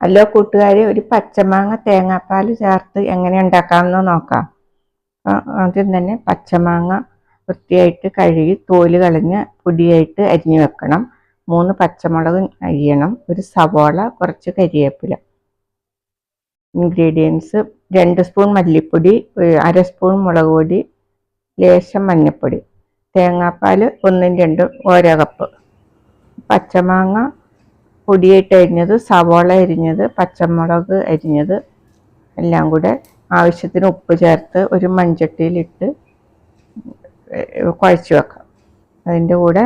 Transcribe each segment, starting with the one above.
Hello കൂട്ടുകാരെ ഒരു പച്ചമാങ്ങ തേങ്ങാപ്പാൽ ചേർത്ത് എങ്ങനെ ഉണ്ടാക്കാമെന്ന് നോക്കാം. ആദ്യം തന്നെ പച്ചമാങ്ങ വൃത്തിയായിട്ട് കഴുകി തോൽ കളഞ്ഞ് പൊടിയായിട്ട് അരിഞ്ഞു വെക്കണം. മൂന്ന് പച്ചമുളക് അരിയണം ഒരു സവോള കുറച്ച് കരിവേപ്പില ഇൻഗ്രീഡിയൻസ് രണ്ട് സ്പൂൺ മല്ലിപ്പൊടി അര സ്പൂൺ മുളക് പൊടി ലേശം മഞ്ഞൾപ്പൊടി. തേങ്ങാപ്പാൽ ഒന്നും രണ്ടും ഓരോ കപ്പ് പച്ചമാങ്ങ പൊടിയായിട്ട് അരിഞ്ഞത് സവോള അരിഞ്ഞത് പച്ചമുളക് അരിഞ്ഞത് എല്ലാം കൂടെ ആവശ്യത്തിന് ഉപ്പ് ചേർത്ത് ഒരു മൺചട്ടിയിലിട്ട് കുഴച്ച് വെക്കാം. അതിന്റെ കൂടെ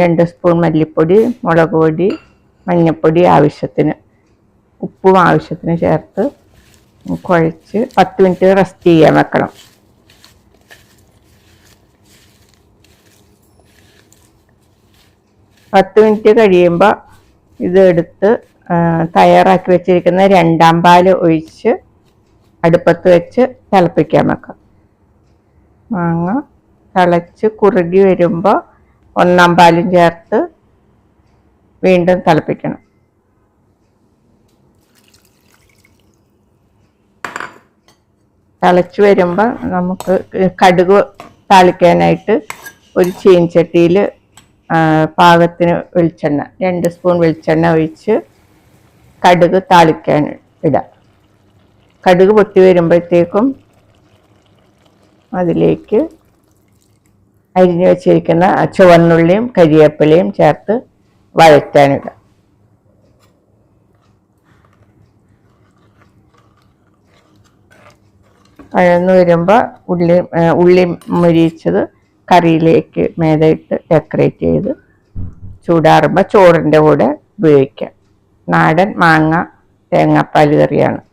രണ്ട് സ്പൂൺ മല്ലിപ്പൊടി മുളക് പൊടി മഞ്ഞൾപ്പൊടി ആവശ്യത്തിന് ഉപ്പും ആവശ്യത്തിന് ചേർത്ത് കുഴച്ച് പത്ത് മിനിറ്റ് റെസ്റ്റ് ചെയ്യാൻ വെക്കണം. പത്ത് മിനിറ്റ് കഴിയുമ്പോൾ ഇത് എടുത്ത് ആ, തയ്യാറാക്കി വെച്ചിരിക്കുന്ന രണ്ടാം പാൽ ഒഴിച്ച് അടുപ്പത്ത് വെച്ച് തിളപ്പിക്കാൻ വെക്കാം. മാങ്ങ തിളച്ച് കുറുകി വരുമ്പോൾ ഒന്നാം പാലും ചേർത്ത് വീണ്ടും തിളപ്പിക്കണം. തിളച്ച് വരുമ്പോൾ നമുക്ക് കടുക് താളിക്കാനായിട്ട് ഒരു ചീൻചട്ടിയിൽ പാകത്തിന് വെളിച്ചെണ്ണ രണ്ട് സ്പൂൺ വെളിച്ചെണ്ണ ഒഴിച്ച് കടുക് താളിക്കാൻ ഇടാം. കടുക് പൊട്ടി വരുമ്പോഴത്തേക്കും അതിലേക്ക് അരിഞ്ഞു വെച്ചിരിക്കുന്ന ചുവന്നുള്ളിയും കരിയേപ്പിലയും ചേർത്ത് വഴറ്റാനിടാം വഴന്നു വരുമ്പോൾ ഉള്ളി ഉള്ളി മുരിച്ചത് കറിയിലേക്ക് മേതയിട്ട് ഡെക്കറേറ്റ് ചെയ്ത് ചൂടാറുമ്പോൾ ചോറിന്റെ കൂടെ ഉപയോഗിക്കാം. നാടൻ മാങ്ങ തേങ്ങാപ്പാൽ കറിയാണ്.